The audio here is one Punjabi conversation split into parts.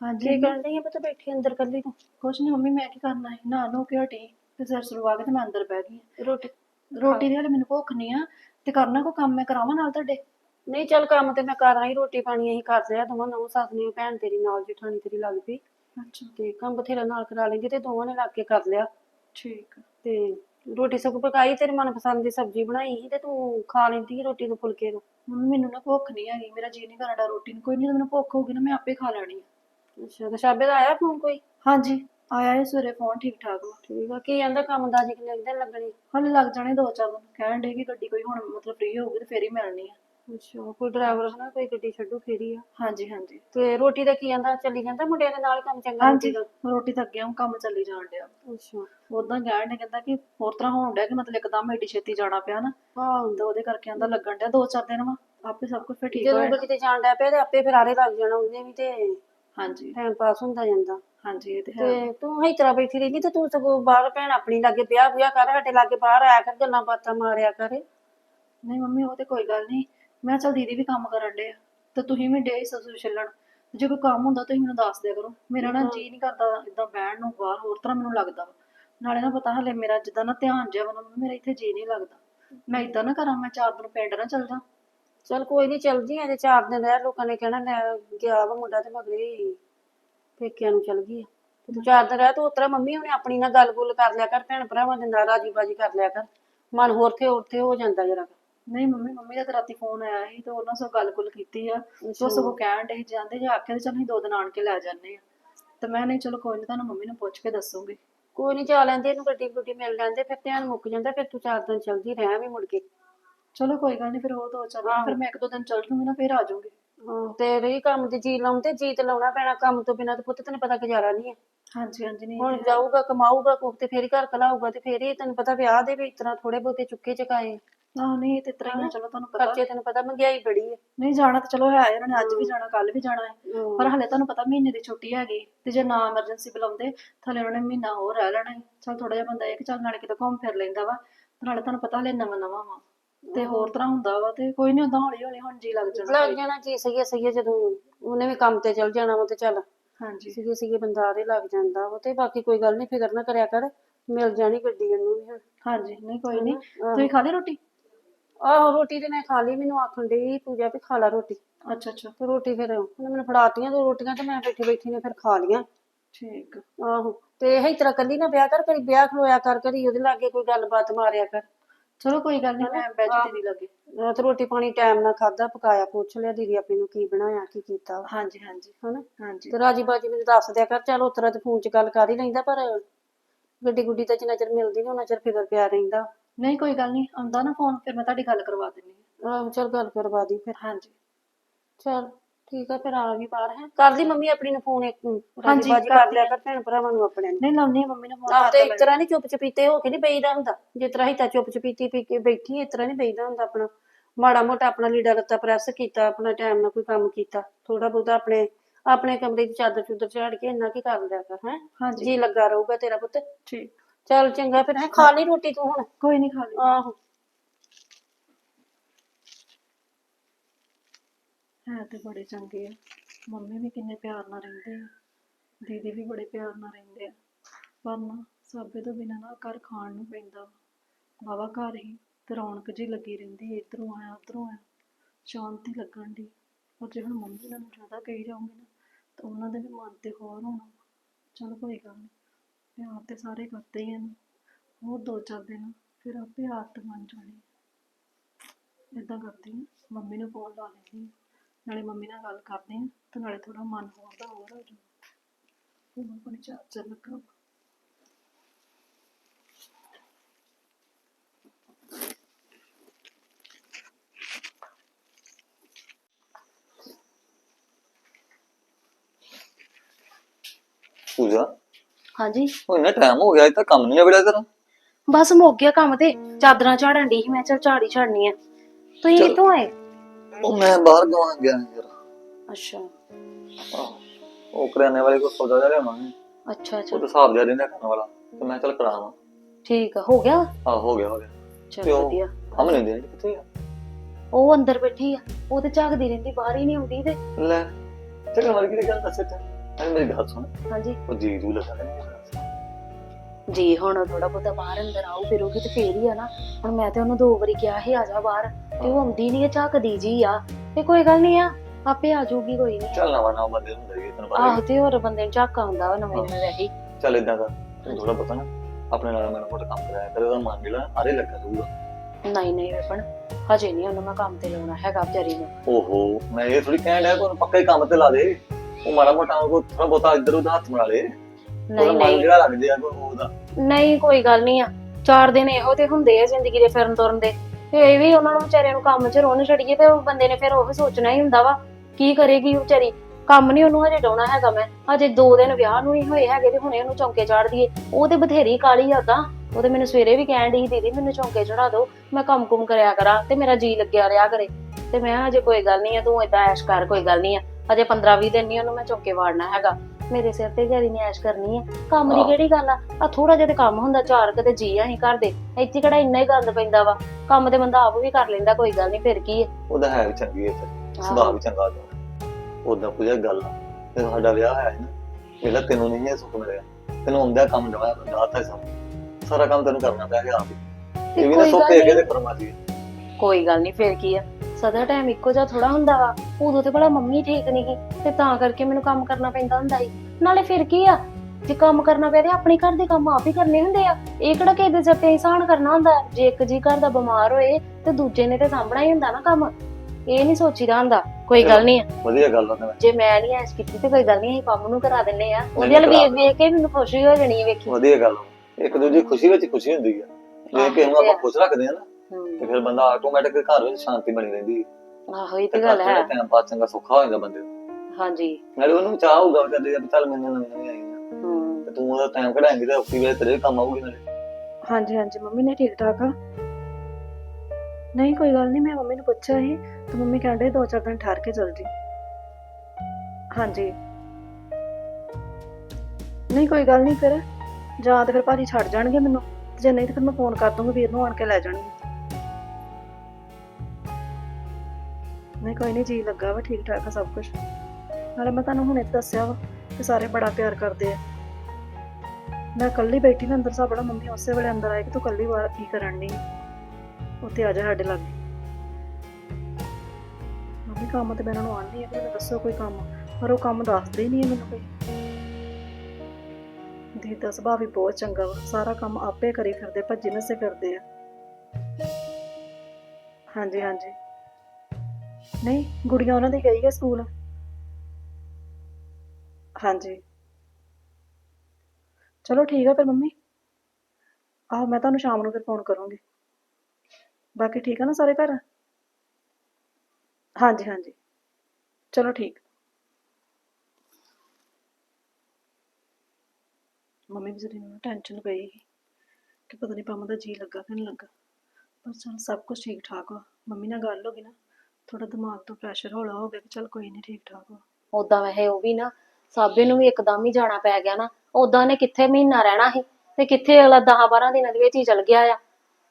ਹਾਂਜੀ ਕੀ ਕਰਨ ਆ ਪਤਾ ਬੈਠੀ ਅੰਦਰ ਕੱਲੀ ਤੂੰ ਕੁਛ ਨਹੀਂ ਮੰਮੀ ਮੈਂ ਕੀ ਕਰਨਾ ਹੈ ਨਾ ਨੋ ਕੇ ਹਟੀ। ਤੇ ਸਿਰ ਸੁਲਵਾ ਕੇ ਤੇ ਮੈਂ ਅੰਦਰ ਬਹਿ ਗਈ ਹਾਂ। ਰੋਟੀ ਰੋਟੀ ਦੀ ਹਲੇ ਮੈਨੂੰ ਭੁੱਖ ਨਹੀਂ ਆ। ਤੇ ਕਰਨਾ ਕੋ ਕੰਮ ਮੈਂ ਕਰਾਵਾਂ ਨਾਲ ਤੁਹਾਡੇ? ਨਹੀਂ ਚੱਲ ਕੰਮ ਤੇ ਮੈਂ ਕਰ ਆਈ ਰੋਟੀ ਪਾਣੀ ਅਸੀਂ ਕਰ ਲਿਆ ਦੋਵਾਂ ਨੌ ਸੱਸ ਨੇ ਭੈਣ ਤੇਰੀ ਨਾਲ ਜਠਾਣੀ ਤੇਰੀ ਲੱਗ ਪਈ। ਅੱਛਾ। ਤੇ ਕੰਮ ਬਥੇਰਾ ਨਾਲ ਕਰਾ ਲੈਂਦੀ ਤੇ ਦੋਵਾਂ ਨੇ ਲੱਗ ਕੇ ਕਰ ਲਿਆ। ਠੀਕ। ਤੇ ਰੋਟੀ ਸਭ ਪਕਾਈ ਤੇਰੀ ਮਨਪਸੰਦ ਦੀ ਸਬਜ਼ੀ ਬਣਾਈ ਸੀ ਤੇ ਤੂੰ ਖਾ ਲੈਂਦੀ ਰੋਟੀ ਨੂੰ ਫੁਲਕੇ ਨੂੰ। ਮੰਮੀ ਮੈਨੂੰ ਨਾ ਭੁੱਖ ਨਹੀਂ ਹੈਗੀ ਮੇਰਾ ਜੀ ਨਹੀਂ ਕਰਦਾ ਰੋਟੀ ਨੂੰ। ਕੋਈ ਨਹੀਂ ਮੈਨੂੰ ਭੁੱਖ ਹੋਊਗੀ ਨਾ ਮੈਂ ਆਪੇ ਖਾ ਲੈਣੀ ਆ। ਅੱਛਾ ਤੇ ਸ਼ਾਬੇ ਦਾ ਆਇਆ ਫੋਨ ਕੋਈ? ਹਾਂਜੀ ਆਇਆ ਹੈ ਸਵੇਰੇ ਫੋਨ ਠੀਕ ਠਾਕ ਵਾ। ਠੀਕ ਆ ਕੀ ਕਹਿੰਦਾ ਕੰਮ ਦਾ ਜੀ ਕਿੰਨੇ ਕੁ ਦਿਨ ਲੱਗਣੀ? ਹਲੇ ਲੱਗ ਜਾਣੇ ਦੋ ਚਾਰ ਦਿਨ। ਕਹਿਣ ਡੇ ਕਿ ਗੱਡੀ ਕੋਈ ਹੁਣ ਮਤਲਬ ਫ੍ਰੀ ਹੋਊਗੀ ਤੇ ਫੇਰ ਹੀ ਮਿਲਣੀ ਆ। ਅੱਛਾ ਕੋਈ ਡਰਾਈਵਰ ਨਾ ਕੋਈ ਗੱਡੀ ਛੱਡੂ ਫੇਰੀ ਆ? ਹਾਂਜੀ ਹਾਂਜੀ। ਤੇ ਰੋਟੀ ਦਾ ਕੀ ਕਹਿੰਦਾ ਚੱਲੀ ਜਾਂਦਾ ਮੁੰਡਿਆਂ ਦੇ ਨਾਲ ਹੀ ਕੰਮ ਚੰਗਾ ਹਾਂਜੀ ਰੋਟੀ ਤਾਂ ਅੱਗੇ ਹੁਣ ਕੰਮ ਚੱਲੀ ਜਾਣ ਡਿਆ। ਅੱਛਾ। ਉਦਾਂ ਕਹਿਣ ਨੇ ਕਹਿੰਦਾ ਕਿ ਹੋਰ ਤਰ੍ਹਾਂ ਹੋਣ ਡਿਆ ਕਿ ਮਤਲਬ ਇੱਕਦਮ ਏਡੀ ਛੇਤੀ ਜਾਣਾ ਪਿਆ ਨਾ। ਹਾਂ ਤੇ ਉਹਦੇ ਕਰਕੇ ਆਂਦਾ ਲੱਗਣ ਡਿਆ ਦੋ ਚਾਰ ਦਿਨ ਵਾ ਆਪੇ ਸਭ ਕੁਝ ਫੇਰ ਠੀਕ ਹੋ ਜਦੋਂ ਜਾਣਾ ਕਿਤੇ ਜਾਣ ਡਿਆ ਪਿਆ ਤੇ ਆਪੇ ਫਿਰ ਆਰੇ ਲੱਗ ਜਾਣਾ ਉਹਨੇ ਵੀ ਤੇ ਹਾਂਜੀ। ਟਾਈਮ ਪਾਸ ਹੁੰਦਾ ਜਾਂਦਾ। ਹਾਂਜੀ ਇਹ ਤੇ ਹੈ। ਤੇ ਤੂੰ ਹੀ ਤਰ੍ਹਾਂ ਬੈਠੀ ਰਹਿੰਦੀ ਤੇ ਤੂੰ ਸਗੋਂ ਬਾਹਰ ਭੈਣ ਆਪਣੀ ਲਾਗੇ ਵਿਆਹ ਵਿਆਹ ਕਰ ਸਾਡੇ ਲਾਗੇ ਬਾਹਰ ਆਇਆ ਕਰ ਗੱਲਾਂ ਬਾਤਾਂ ਮਾਰਿਆ ਕਰ। ਨਹੀਂ ਮੰਮੀ ਉਹ ਤੇ ਕੋਈ ਗੱਲ ਨਹੀਂ। ਮੈਂ ਚਲ ਦੀਦੀ ਵੀ ਕੰਮ ਕਰਨ ਡੇ ਆ ਤੇ ਤੁਸੀਂ ਵੀ ਡੇ ਸਸੂ ਛੱਲਣ। ਜੇ ਕੋਈ ਕੰਮ ਹੁੰਦਾ ਤੁਸੀਂ ਮੈਨੂੰ ਦੱਸ ਦਿਆ ਕਰੋ। ਮੇਰਾ ਨਾ ਜੀ ਨਹੀਂ ਕਰਦਾ ਇਦਾਂ ਬਹਿਣ ਨੂੰ ਬਾਹਰ ਹੋਰ ਤਰ੍ਹਾਂ ਮੈਨੂੰ ਲੱਗਦਾ ਵਾ। ਨਾਲੇ ਨਾ ਪਤਾ ਹਲੇ ਮੇਰਾ ਜਿੱਦਾਂ ਨਾ ਧਿਆਨ ਜਿਹਾ ਵਾ ਮੇਰਾ ਇੱਥੇ ਜੀ ਨਹੀਂ ਲੱਗਦਾ। ਮੈਂ ਇਦਾਂ ਨਾ ਕਰਾਂ ਮੈਂ ਚਾਰ ਦਿਨ ਪਿੰਡ ਨਾ ਚੱਲ ਜਾ। ਚਲ ਕੋਈ ਨਹੀਂ ਚੱਲ ਜੀ ਅਜੇ ਚਾਰ ਦਿਨ ਰਹਿ ਲੋਕਾਂ ਨੇ ਕਹਿਣਾ ਲੈ ਗਿਆ ਵਾ ਮੁੰਡਾ ਤੇ ਮਗਰੇ ਪੇਕਿਆਂ ਨੂੰ ਚਲ ਗਈ। ਤੇ ਚਾਰ ਦਿਨ ਰਹਿ ਤੂੰ ਉਤਰਾ ਮੰਮੀ ਹੁਣੇ ਆਪਣੀ ਨਾਲ ਗੱਲ-ਗੁੱਲ ਕਰ ਲਿਆ ਕਰ ਭੈਣ ਭਰਾਵਾਂ ਦੇ ਨਾਲ ਰਾਜੀ-ਬਾਜੀ ਕਰ ਲਿਆ ਕਰ। ਮਨ ਹੋਰ ਤੇ ਉੱਥੇ ਹੋ ਜਾਂਦਾ ਜਰਾ ਨਹੀਂ ਮੰਮੀ ਮੰਮੀ ਦਾ ਤਾਂ ਰਾਤੀ ਫੋਨ ਆਇਆ ਸੀ ਤੇ ਉਹਨਾਂ ਸੋ ਗੱਲ-ਗੁੱਲ ਕੀਤੀ ਆ। ਸੋ ਸਗੋਂ ਕਹਿਣ ਡੇ ਜਾਂਦੇ ਜੇ ਆਖਿਆ ਤੇ ਚੱਲ ਅਸੀਂ ਦੋ ਦਿਨ ਆਣ ਕੇ ਲੈ ਜਾਂਦੇ ਆ। ਤੇ ਮੈਂ ਨਹੀਂ ਚਲੋ ਕੋਈ ਨਹੀਂ ਤੁਹਾਨੂੰ ਮੰਮੀ ਨੂੰ ਪੁੱਛ ਕੇ ਦੱਸੂਗੀ। ਕੋਈ ਨਹੀਂ ਜਾ ਲੈਂਦੇ ਇਹਨੂੰ ਗੱਡੀ ਗੁੱਡੀ ਮਿਲ ਜਾਂਦੇ ਫਿਰ ਧਿਆਨ ਮੁੱਕ ਜਾਂਦਾ ਫਿਰ ਤੂੰ ਚਾਰ ਦਿਨ ਚਲਦੀ ਰਹਿ ਵੀ ਮੁੜ ਕੇ। ਚਲੋ ਕੋਈ ਗੱਲ ਨਹੀਂ ਫਿਰ ਉਹ ਦੋ ਚਾਰ ਦਿਨ ਫਿਰ ਮੈਂ ਇੱਕ ਦੋ ਦਿਨ ਚੱਲ ਜੂੰਗੀ ਨਾ ਫਿਰ ਆ ਜਾਊਂਗੀ ਤੇ ਰਹੀ ਕੰਮ ਤੇ ਜੀ ਲਾਉਣ ਤੇ ਜੀ ਤੇ ਲਾਉਣਾ ਪੈਣਾ ਕੰਮ ਤੋਂ ਬਿਨਾਂ ਤੇ ਪੁੱਤ ਤੈਨੂੰ ਪਤਾ ਗੁਜ਼ਾਰਾ ਨਹੀਂ ਹੈ। ਹਾਂਜੀ ਹਾਂਜੀ ਨਹੀਂ ਹੁਣ ਜਾਊਗਾ ਕਮਾਊਗਾ ਕੋਕ ਤੇ ਫੇਰ ਹੀ ਘਰ ਕਲਾਊਗਾ ਤੇ ਫੇਰ ਹੀ ਤੈਨੂੰ ਪਤਾ ਵਿਆਹ ਦੇ ਵੀ ਇਸ ਤਰ੍ਹਾਂ ਥੋੜੇ ਬਹੁਤੇ ਚੁੱਕੇ ਚਕਾਏ ਆਹ ਨਹੀਂ ਤੇ ਤਰ੍ਹਾਂ ਹੀ ਆ, ਚਲੋ ਤੁਹਾਨੂੰ ਪਤਾ। ਖਰਚੇ ਤੈਨੂੰ ਪਤਾ ਮਹਿੰਗਾਈ ਬੜੀ ਹੈ ਨਹੀਂ ਜਾਣਾ ਤਾਂ ਚਲੋ ਹੈ ਇਹਨਾਂ ਨੇ ਅੱਜ ਵੀ ਜਾਣਾ ਕੱਲ ਵੀ ਜਾਣਾ ਹੈ। ਪਰ ਹਲੇ ਤੁਹਾਨੂੰ ਪਤਾ ਮਹੀਨੇ ਦੀ ਛੁੱਟੀ ਹੈਗੀ ਤੇ ਜੇ ਨਾ ਐਮਰਜੈਂਸੀ ਬੁਲਾਉਂਦੇ ਥਲੇ ਉਹਨਾਂ ਨੇ ਮਹੀਨਾ ਹੋਰ ਰਹਿ ਲੈਣਾ ਚਲ ਥੋੜਾ ਜਿਹਾ ਬੰਦਾ ਇਹ ਕਿ ਚੱਲ ਨਾਲੇ ਕਿਤੇ ਘੁੰਮ ਫਿਰ ਲੈਂਦਾ ਵਾ ਤੇ ਨਾਲੇ ਤੁਹਾਨੂੰ ਪਤਾ ਹਲੇ ਨਵਾਂ ਨਵਾਂ ਵਾ ਤੇ ਹੋਰ ਤਰ੍ਹਾਂ ਹੁੰਦਾ ਵਾ ਤੇ ਕੋਈ ਨਹੀਂ ਹੁੰਦਾ ਹੌਲੀ ਹੌਲੀ ਹੁਣ ਜੀ ਲੱਗ ਜਾਣਾ। ਲੱਗ ਜਾਣਾ ਜੀ ਸਹੀ ਸਹੀ ਜਦੋਂ ਉਹਨੇ ਵੀ ਕੰਮ ਤੇ ਚਲ ਜਾਣਾ ਵਾ ਤੇ ਚੱਲ। ਹਾਂਜੀ। ਸੀਗੇ ਸੀਗੇ ਬੰਦਾ ਆਰੇ ਲੱਗ ਜਾਂਦਾ ਵਾ ਤੇ ਬਾਕੀ ਕੋਈ ਗੱਲ ਨਹੀਂ ਫਿਕਰ ਨਾ ਕਰਿਆ ਕਰ ਮਿਲ ਜਾਣੀ ਗੱਡੀ ਉਹਨੂੰ ਵੀ ਹੁਣ। ਹਾਂਜੀ ਨਹੀਂ ਕੋਈ ਨਹੀਂ। ਤੁਸੀਂ ਖਾ ਲਈ ਰੋਟੀ? ਆਹੋ ਰੋਟੀ ਤੇ ਮੈਂ ਖਾ ਲਈ ਮੈਨੂੰ ਆਖਣ ਡਈ ਪੂਜਾ ਵੀ ਖਾ ਲਾ ਰੋਟੀ। ਅੱਛਾ ਅੱਛਾ। ਤੇ ਰੋਟੀ ਫਿਰ ਉਹਨੇ ਮੈਨੂੰ ਫੜਾਤੀਆਂ ਦੋ ਰੋਟੀਆਂ ਤੇ ਮੈਂ ਬੈਠੀ ਬੈਠੀ ਨੇ ਫਿਰ ਖਾ ਲੀਆਂ। ਠੀਕ। ਆਹੋ ਤੇ ਇਹ ਤਰ੍ਹਾਂ ਕੱਲੀ ਨਾ ਵਿਆਹ ਕਰ ਕਦੀ ਵਿਆਹ ਖਲੋਇਆ ਕਰ ਕਦੀ ਉਹਦੇ ਲਾਗੇ ਕੋਈ ਗੱਲਬਾਤ ਮਾਰਿਆ ਕਰ। ਚਲੋ ਕੋਈ ਗੱਲ ਨਹੀਂ ਮੈਂ ਬੈਠੀ ਦੀਦੀ ਲੱਗੇ। ਤੇ ਰੋਟੀ ਪਾਣੀ ਟਾਈਮ ਨਾਲ ਖਾਦਾ ਪਕਾਇਆ ਪੁੱਛ ਲਿਆ ਦੀਦੀ ਆਪਣੀ ਨੂੰ ਕੀ ਬਣਾਇਆ ਕੀ ਕੀਤਾ ਹਾਂਜੀ ਹਾਂਜੀ। ਹਨਾ? ਹਾਂਜੀ। ਤੇ ਰਾਜੀ ਬਾਜੀ ਮੈਨੂੰ ਦੱਸ ਦਿਆ ਕਰ ਚੱਲ ਉਤਰਾ ਤੇ ਫੋਨ 'ਚ ਗੱਲ ਕਰ ਹੀ ਲੈਂਦਾ ਪਰ ਗੱਡੀ ਗੁੱਡੀ ਤਾਂ ਜਿੰਨਾ ਚਿਰ ਮਿਲਦੀ ਨਹੀਂ ਉਹਨਾਂ ਚਿਰ ਫਿਕਰ ਪਿਆ ਰਹਿੰਦਾ। ਨਹੀਂ ਕੋਈ ਗੱਲ ਨਹੀਂ ਆਉਂਦਾ ਨਾ ਫੋਨ ਫਿਰ ਮੈਂ ਤੁਹਾਡੀ ਗੱਲ ਕਰਵਾ ਦਿੰਨੀ ਹਾਂ। ਆਹੋ ਚੱਲ ਗੱਲ ਕਰਵਾ ਦੀ ਫਿਰ। ਹਾਂਜੀ। ਚੱਲ ਠੀਕ ਆ ਫਿਰ ਆ ਵੀ ਬਾਹਰ ਹੈ। ਕਰ ਲਈ ਮੰਮੀ ਆਪਣੀ ਨੂੰ ਫੋਨ ਇੱਕ ਰਾਜੀ ਹਾਂਜੀ, ਬਾਜੀ ਕਰ ਲਿਆ ਕਰ ਭੈਣ ਭਰਾਵਾਂ ਨੂੰ ਆਪਣੇ ਨੂੰ। ਨਹੀਂ ਲਾਉਣੀ ਆ ਮੰਮੀ ਨੇ ਫੋਨ ਆਹ ਤੇ ਇਸ ਤਰ੍ਹਾਂ ਨਹੀਂ ਚੁੱਪ ਚਪੀਤੇ ਹੋ ਕੇ ਨਹੀਂ ਬਈਦਾ ਹੁੰਦਾ। ਜਿਸ ਤਰ੍ਹਾਂ ਹੀ ਤਾਂ ਚੁੱਪ ਚਪੀਤੀ ਪੀ ਕੇ ਬੈਠੀ ਇਸ ਤਰ੍ਹਾਂ ਨਹੀਂ ਬਈਦਾ ਹੁੰਦਾ ਆਪਣਾ। ਮਾੜਾ ਮੋਟਾ ਆਪਣਾ ਲੀੜਾ ਲੱਤਾ ਪ੍ਰੈਸ ਕੀਤਾ ਆਪਣਾ ਟਾਈਮ ਨਾਲ ਕੋਈ ਕੰਮ ਕੀਤਾ। ਥੋੜਾ ਬਹੁਤਾ ਆਪਣੇ ਆਪਣੇ ਕਮਰੇ 'ਚ ਚਾਦਰ ਚੁੱਦਰ ਝਾੜ ਕੇ ਇੰਨਾ ਕੀ ਕਰ ਲਿਆ ਕਰ ਹੈ। ਹਾਂਜੀ। ਜੀ ਲੱਗਾ ਰਹੂਗਾ ਤੇਰਾ ਪੁੱਤ। ਠੀਕ। ਚੱਲ ਚੰਗਾ ਫਿਰ ਹੈ ਖਾ ਲਈ ਰੋਟੀ ਤੂੰ ਹੁਣ? ਕੋਈ ਨਹੀਂ ਖਾ ਲਈ। ਆਹੋ। ਹੈ ਤੇ ਬੜੇ ਚੰਗੇ ਆ। ਮੰਮੀ ਵੀ ਕਿੰਨੇ ਪਿਆਰ ਨਾਲ ਰਹਿੰਦੇ ਆ। ਦੀਦੀ ਵੀ ਬੜੇ ਪਿਆਰ ਨਾਲ ਰਹਿੰਦੇ ਆ। ਪਰ ਨਾ ਸਾਬੇ ਤੋਂ ਬਿਨਾਂ ਨਾ ਘਰ ਖਾਣ ਨੂੰ ਪੈਂਦਾ ਵਾਵਾ ਘਰ ਹੀ ਤੇ ਰੌਣਕ ਜੀ ਲੱਗੀ ਰਹਿੰਦੀ ਇਧਰੋਂ ਆਇਆ ਉਧਰੋਂ ਆਇਆ। ਸ਼ਾਂਤੀ ਲੱਗਣ ਦੀ ਪਰ ਜੇ ਹੁਣ ਮੰਮੀ ਨਾਲ ਜ਼ਿਆਦਾ ਕਹੀ ਜਾਊਂਗੀ ਨਾ ਤਾਂ ਉਹਨਾਂ ਦੇ ਵੀ ਮਨ ਤੇ ਹੋਰ ਹੋਣਾ ਚਲੋ ਕੋਈ ਗੱਲ ਨਹੀਂ ਪਿਆਰ ਤੇ ਸਾਰੇ ਕਰਦੇ ਹੀ ਆ ਹੋਰ ਦੋ ਚਾਰ ਦਿਨ, ਫਿਰ ਆਪੇ ਆਦਤ ਬਣ ਜਾਣੀ। ਏਦਾਂ ਕਰਦੀ ਹਾਂ ਮੰਮੀ ਨੂੰ ਫੋਨ ਲਾ ਲੈਂਦੀ ਹਾਂ ਨਾਲੇ ਮੰਮੀ ਨਾਲ ਗੱਲ ਕਰਦੇ ਹਾਂ ਤੇ ਨਾਲੇ ਥੋੜਾ ਮਨ ਹੋਰ ਦਾ ਹੋਰ ਹੋ ਜਾਊਗਾ ਹੁਣ ਆਪਣੀ ਚਾਰਜਰ ਲੱਗਾ ਵਾ। ਪੂਜਾ? ਹਾਂਜੀ। ਉਹ ਇੰਨਾ ਟਾਈਮ ਹੋ ਗਿਆ ਅਜੇ ਤੱਕ ਕੰਮ ਨਹੀਂ ਨਿਬੜਿਆ ਤੇਰਾ? ਬਸ ਮੁੱਕ ਗਿਆ ਕੰਮ ਤੇ ਚਾਦਰਾਂ ਝਾੜਨ ਦੀ ਸੀ ਮੈਂ ਚਲ ਝਾੜੀ ਝਾੜਨੀ ਆ। ਤੁਸੀਂ ਚੱਲ। ਕਿੱਥੋਂ ਆਏ? ਉਹ ਮੈਂ ਬਾਹਰ ਗਵਾਂ ਗਿਆ ਯਾਰ। ਅੱਛਾ। ਆਹੋ। ਉਹ ਕਰਿਆਨੇ ਵਾਲੇ ਕੋਲ ਸੌਦਾ ਲਿਆਉਣਾ ਸੀ ਅੱਛਾ ਉਹ ਅੱਛਾ ਤਾਂ ਹਿਸਾਬ ਜਿਹਾ ਰਹਿੰਦਾ ਕਰਨ ਵਾਲਾ ਤੇ ਮੈਂ ਚੱਲ ਕਰਾਵਾਂ। ਠੀਕ ਆ ਹੋ ਗਿਆ? ਆਹ ਹੋ ਗਿਆ ਹੋ ਗਿਆ। ਚਲ? ਵਧੀਆ। ਹਮ ਨਹੀਂ ਦੇ ਕਿੱਥੇ ਆ? ਉਹ ਅੰਦਰ ਬੈਠੀ ਆ ਉਹ ਤੇ ਝਾਕਦੀ ਰਹਿੰਦੀ ਬਾਹਰ ਹੀ ਨਹੀਂ ਆਉਂਦੀ ਤੇ। ਲੈ ਚੱਲ ਮਰ ਗਈ ਗੱਲ ਦੱਸ ਤੇ ਐ ਮੇਰੀ ਗੱਲ ਸੁਣ। ਹਾਂਜੀ। ਉਹ ਜੀ ਜੂ ਲੱਗਾ ਨਹੀਂ ਜੀ ਹੁਣ ਥੋੜਾ ਬਹੁਤਾ ਬਾਹਰ ਅੰਦਰ ਆਊ ਫਿਰੂਗੀ ਤੇ ਫੇਰ ਹੀ ਆ ਨਾ। ਹੁਣ ਮੈਂ ਤੇ ਉਹਨੂੰ ਦੋ ਵਾਰੀ ਕਿਹਾ ਸੀ ਆ ਜਾ ਬਾਹਰ। ਤੇ ਉਹ ਆਉਂਦੀ ਨਹੀਂ ਝਾਕਦੀ ਜੀ ਆ। ਤੇ ਕੋਈ ਗੱਲ ਨਹੀਂ ਆ ਆਪੇ ਆ ਜਾਊਗੀ ਕੋਈ ਨਹੀਂ ਚੱਲ ਨਵਾਂ ਨਵਾਂ ਬੰਦੇ ਹੁੰਦਾ ਹੀ ਤੈਨੂੰ ਪਤਾ ਆਹੋ ਹੀ ਤੇ ਹੋਰ ਬੰਦੇ ਨੂੰ ਝਾਕਾ ਹੁੰਦਾ ਵਾ ਨਵੇਂ ਨਵੇਂ ਵੈਸੇ ਹੀ। ਹੈ। ਚੱਲ ਇਦਾਂ ਕਰ ਤੂੰ ਥੋੜਾ ਪਤਾ ਨਾ ਆਪਣੇ ਨਾਲ ਮੈਨੂੰ ਮੋਟਾ ਕੰਮ ਕਰਾਇਆ ਕਰੇ ਉਹਦਾ ਮਨ ਜਿਹੜਾ ਆਰੇ ਲੱਗਾ ਰਹੂਗਾ। ਨਹੀਂ ਨਹੀਂ ਵੇਪਣ ਹਜੇ ਨਹੀਂ ਉਹਨੂੰ ਮੈਂ ਕੰਮ ਤੇ ਲਾਉਣਾ ਹੈਗਾ ਵਿਚਾਰੀ ਨੂੰ। ਓਹੋ ਮੈਂ ਇਹ ਥੋੜੀ ਕਹਿਣ ਡਿਆ ਕੋਈ ਪੱਕਾ ਹੀ ਕੰਮ ਤੇ ਲਾ ਦੇ। ਉਹ ਮਾੜਾ ਮੋਟਾ ਉਹ ਥੋੜਾ ਬਹੁਤਾ ਇੱਧਰ ਉਧਰ ਹੱਥ ਉਹਦਾ ਨਹੀਂ ਨਹੀਂ। ਜਿਹੜਾ ਲੱਗ ਜਾਏ ਕੋਈ ਉਹਦਾ ਨਹੀਂ ਕੋਈ ਗੱਲ ਨਹੀਂ ਆ। ਚਾਰ ਦਿਨ ਇਹੋ ਤੇ ਹੁੰਦੇ ਆ ਜ਼ਿੰਦਗੀ ਦੇ ਫਿਰਨ ਤੁਰਨ ਦੇ। ਤੇ ਇਹ ਵੀ ਉਹਨਾਂ ਨੂੰ ਵਿਚਾਰਿਆਂ ਨੂੰ ਕੰਮ 'ਚ ਰੋਣ ਛੜੀਏ ਤੇ ਉਹ ਬੰਦੇ ਨੇ ਫਿਰ ਉਹ ਸੋਚਣਾ ਹੀ ਹੁੰਦਾ ਵਾ ਕੀ ਕਰੇਗੀ ਉਹ ਵਿਚਾਰੀ। ਕੰਮ ਨਹੀਂ ਉਹਨੂੰ ਹਜੇ ਡਾਉਣਾ ਹੈਗਾ ਮੈਂ। ਹਜੇ 2 ਦਿਨ ਵਿਆਹ ਨੂੰ ਹੀ ਹੋਏ ਹੈਗੇ ਤੇ ਹੁਣੇ ਉਹਨੂੰ ਚੌਂਕੇ ਚਾੜ ਦਈਏ। ਉਹ ਤੇ ਬਥੇਰੀ ਕਾਲੀ ਆ ਤਾਂ। ਉਹ ਤੇ ਮੈਨੂੰ ਸਵੇਰੇ ਵੀ ਕਹਿਣ ਸੀ ਦੀਦੀ ਮੈਨੂੰ ਚੌਂਕੇ ਚੜਾ ਦਿਓ। ਮੈਂ ਕੰਮ ਕੁਮ ਕਰਿਆ ਕਰਾਂ ਤੇ ਮੇਰਾ ਜੀ ਲੱਗਿਆ ਰਿਹਾ ਕਰੇ। ਤੇ ਮੈਂ ਹਜੇ ਕੋਈ ਗੱਲ ਨਹੀਂ ਆ ਤੂੰ ਏਦਾਂ ਐਸ਼ ਕਰ ਕੋਈ ਗੱਲ ਨਹੀਂ ਆ। ਹਜੇ 15 20 ਦਿਨ ਨਹੀਂ ਉਹਨੂੰ ਮੈਂ ਚੌਂਕੇ ਵਾੜਨਾ ਹੈਗਾ। ਮੇਰੇ ਸਿਰ ਤੇ ਜਿਹੜੀ ਨੇ ਐਸ਼ ਕਰਨੀ ਹੈ। ਕੰਮ ਦੀ। ਕਿਹੜੀ ਗੱਲ ਆ? ਆ ਥੋੜਾ ਜਿਹਾ ਤੇ ਕੰਮ ਹੁੰਦਾ ਚਾਰ ਕਦੇ ਜੀ ਅਸੀਂ ਘਰ ਦੇ। ਇੱਥੇ ਕਿਹੜਾ ਇੰਨਾ ਹੀ ਗੰਦ ਪੈਂਦਾ ਵਾ? ਕੰਮ ਤੇ ਬੰਦਾ ਆਪ ਵੀ ਕਰ ਲੈਂਦਾ ਕੋਈ ਗੱਲ ਨਹੀਂ ਫਿਰ ਕੀ ਹੈ? ਉਹਦਾ ਹੈ ਵੀ ਚੰਗੀ ਹੈ ਤੇ ਸੁਭਾਅ ਵੀ ਚੰਗਾ ਉਹਦਾ ਉਹਦਾ ਕੋਈ ਗੱਲ ਆ। ਤੇ ਸਾਡਾ ਵਿਆਹ ਹੈ ਨਾ ਇਹਦਾ ਤੈਨੂੰ ਨਹੀਂ ਇਹ ਸੁੱਖ ਮਿਲਿਆ। ਤੈਨੂੰ ਆਉਂਦਾ ਕੰਮ ਦਵਾ ਦਾਤਾ ਸਭ। ਸਾਰਾ ਕੰਮ ਤੈਨੂੰ ਕਰਨਾ ਪਿਆ ਗਿਆ ਆਪ ਹੀ। ਇਹ ਵੀ ਨਾ ਸੁੱਖ ਦੇ ਕੇ। ਤੇ ਪਰਮਾਤਮਾ ਦੀ। ਕੋਈ ਗੱਲ ਨਹੀਂ ਫਿਰ ਕੀ ਆ? ਸਦਾ ਟਾਈਮ ਇੱਕੋ ਜਿਹਾ ਥੋੜਾ ਹੁੰਦਾ ਵਾ। ਉਦੋਂ ਤੇ ਭਲਾ ਮੰਮੀ ਠੀਕ ਨਹੀਂ ਸੀ ਤੇ ਤਾਂ ਕਰਕੇ ਮੈਨੂੰ ਕੰਮ ਕਰਨਾ ਪੈਂਦਾ ਹੁੰਦਾ ਸੀ। ਨਾਲੇ ਫਿਰ ਕੀ ਆ ਜੇ ਕੰਮ ਕਰਨਾ ਪਿਆ ਤੇ ਆਪਣੇ ਘਰ ਦੇ ਕੰਮ ਆਪ ਹੀ ਕਰਨੇ ਹੁੰਦੇ ਆ। ਇਹ ਕਿਹੜਾ ਕਿਸੇ ਦੇ ਸਿਰ ਤੇ ਇਨਸਾਨ ਕਰਨਾ ਹੁੰਦਾ? ਜੇ ਇੱਕ ਜੀ ਘਰ ਦਾ ਬਿਮਾਰ ਹੋਏ ਤੇ ਦੂਜੇ ਨੇ ਤੇ ਸਾਂਭਣਾ ਹੀ ਹੁੰਦਾ ਨਾ ਕੰਮ। ਇਹ ਨਹੀਂ ਸੋਚੀਦਾ ਹੁੰਦਾ ਕੋਈ ਗੱਲ ਨਹੀਂ ਵਧੀਆ ਗੱਲ ਆ ਤੇ ਜੇ ਮੈਂ ਨਹੀਂ ਐਸ ਕੀਤੀ ਤੇ ਕੋਈ ਗੱਲ ਨਹੀਂ ਅਸੀਂ ਪੰਮ ਨੂੰ ਕਰਾ ਦਿੰਨੇ ਆ। ਉਹਦੇ ਕਰਾ ਵੇਖ ਵੇਖ ਕੇ ਮੈਨੂੰ ਖੁਸ਼ੀ ਹੋ ਜਾਣੀ ਹੈ ਵੇਖੀ। ਵਧੀਆ ਗੱਲ ਆ। ਇੱਕ ਦੂਜੇ ਦੀ ਖੁਸ਼ੀ ਵਿੱਚ ਖੁਸ਼ੀ ਹੁੰਦੀ ਆ। ਜੇ ਨੂੰ ਤੇ ਆਪਾਂ। ਖੁਸ਼ ਰੱਖਦੇ ਆ ਨਾ ਤੇ ਫਿਰ ਬੰਦਾ ਆਟੋਮੈਟਿਕ ਘਰ ਵਿੱਚ ਸ਼ਾਂਤੀ ਬਣੀ ਰਹਿੰਦੀ ਹੈ। ਆਹੋ ਇਹ ਤੇ ਗੱਲ ਹੈ। ਟਾਈਮ ਪਾਸ ਚੰਗਾ ਸੌਖਾ ਹੋ ਜਾਂਦਾ ਬੰਦੇ ਨੂੰ। ਹਾਂਜੀ। ਨਾਲੇ ਉਹਨੂੰ ਚਾਹ ਹੋਊਗਾ ਵੀ ਚੱਲ ਯਾਰ ਚੱਲ ਮੈਨੂੰ ਨਵੀਂ ਨਵੀਂ ਆਈ ਆ। ਹਮ, ਤੇ ਤੂੰ ਉਹਦਾ ਟਾਈਮ ਕਢਾਏਂਗੀ ਤੇ ਔਖੀ ਵੇਲੇ ਤੇਰੇ ਵੀ ਕੰਮ ਆਊਗੀ ਨਾਲੇ। ਹਾਂਜੀ ਹਾਂਜੀ ਮੰਮੀ ਨੇ ਠੀਕ ਠਾਕ ਆ। ਨਹੀਂ ਕੋਈ ਗੱਲ ਨਹੀਂ ਮੈਂ ਮੰਮੀ ਨੂੰ ਪੁੱਛਿਆ ਸੀ ਤੇ ਮੰਮੀ ਕਹਿੰਦੇ ਦੋ ਚਾਰ ਦਿਨ ਠਹਿਰ ਕੇ ਚਲ ਜੀ। ਹਾਂਜੀ। ਨਹੀਂ ਕੋਈ ਗੱਲ ਨਹੀਂ ਫਿਰ। ਜਾਂ ਤੇ ਫਿਰ ਭਾਜੀ ਛੱਡ ਜਾਣਗੇ ਮੈਨੂੰ। ਤੇ ਜੇ ਨਹੀਂ ਤੇ ਫਿਰ ਮੈਂ ਫੋਨ ਕਰ ਦੂੰਗੀ ਵੀਰ ਨੂੰ ਆਣ ਕੇ ਲੈ ਜਾਣਗੇ। ਨਹੀਂ, ਕੋਈ ਨਹੀਂ, ਜੀ ਲੱਗਾ ਵਾ ਠੀਕ ਠਾਕ ਆ ਸਭ ਕੁਝ ਨਾਲੇ ਮੈਂ ਤੁਹਾਨੂੰ ਹੁਣੇ ਦੱਸਿਆ ਵਾ ਕਿ ਸਾਰੇ ਬੜਾ ਪਿਆਰ ਕਰਦੇ ਆ। ਮੈਂ ਇਕੱਲੀ ਬੈਠੀ ਨਾ ਅੰਦਰ ਸਾ ਮੰਮੀ ਉਸੇ ਵੇਲੇ ਅੰਦਰ ਆਏ ਕਿ ਤੂੰ ਇਕੱਲੀ ਬਾਹਰ ਕੀ ਕਰਨ ਦੀ ਉੱਥੇ ਆ ਜਾ ਸਾਡੇ ਲਾਗੇ। ਮੰਮੀ, ਕੰਮ ਤੇ ਮੈਂ ਨੂੰ ਆਉਂਦੀ ਹੈ ਕਿ ਮੈਨੂੰ ਦੱਸੋ ਕੋਈ ਕੰਮ? ਪਰ ਉਹ ਕੰਮ ਦੱਸਦੇ ਹੀ ਨਹੀਂ ਮੈਨੂੰ ਕੋਈ। ਦੀ ਦਾ ਸੁਭਾਅ ਵੀ ਬਹੁਤ ਚੰਗਾ ਵਾ। ਸਾਰਾ ਕੰਮ ਆਪੇ ਕਰੀ ਫਿਰਦੇ ਭੱਜੀ ਨਸੇ ਫਿਰਦੇ ਆ। ਹਾਂਜੀ ਹਾਂਜੀ। ਨਹੀਂ, ਗੁੜੀਆਂ ਉਹਨਾਂ ਦੀ ਗਈ ਹੈ ਸਕੂਲ। ਹਾਂਜੀ। ਚਲੋ ਠੀਕ ਆ ਫਿਰ ਮੰਮੀ। ਆਹੋ, ਮੈਂ ਤੁਹਾਨੂੰ ਸ਼ਾਮ ਨੂੰ ਫਿਰ ਫੋਨ ਕਰੂੰਗੀ। ਬਾਕੀ ਠੀਕ ਆ ਨਾ ਸਾਰੇ ਘਰ? ਹਾਂਜੀ ਹਾਂਜੀ। ਚਲੋ ਠੀਕ। ਮੰਮੀ ਵੀ ਨੂੰ ਟੈਨਸ਼ਨ ਪਈ ਸੀ ਕਿ ਪਤਾ ਨਹੀਂ ਪੰਮ ਦਾ ਜੀ ਲੱਗਾ ਕਿ ਨਹੀਂ ਲੱਗਾ। ਪਰ ਚਲ ਸਭ ਕੁਝ ਠੀਕ ਠਾਕ ਆ। ਮੰਮੀ ਨਾਲ ਗੱਲ ਹੋ ਗਈ ਨਾ। ਥੋੜਾ ਦਿਮਾਗ ਤੋਂ ਪ੍ਰੈਸ਼ਰ ਹੌਲਾ ਹੋ ਗਿਆ ਕਿ ਚਲ ਕੋਈ ਨਹੀਂ ਠੀਕ ਠਾਕ ਆ। ਉਦਾਂ ਵੈਸੇ ਉਹ ਵੀ ਨਾ ਸਾਬੇ ਨੂੰ ਵੀ ਇੱਕਦਮ ਹੀ ਜਾਣਾ ਪੈ ਗਿਆ ਨਾ। ਉਦਾਂ ਨੇ ਕਿੱਥੇ ਮਹੀਨਾ ਰਹਿਣਾ ਸੀ ਤੇ ਕਿੱਥੇ ਅਗਲਾ 10 12 ਦਿਨਾਂ ਦੇ ਵਿੱਚ ਹੀ ਚਲ ਗਿਆ ਆ।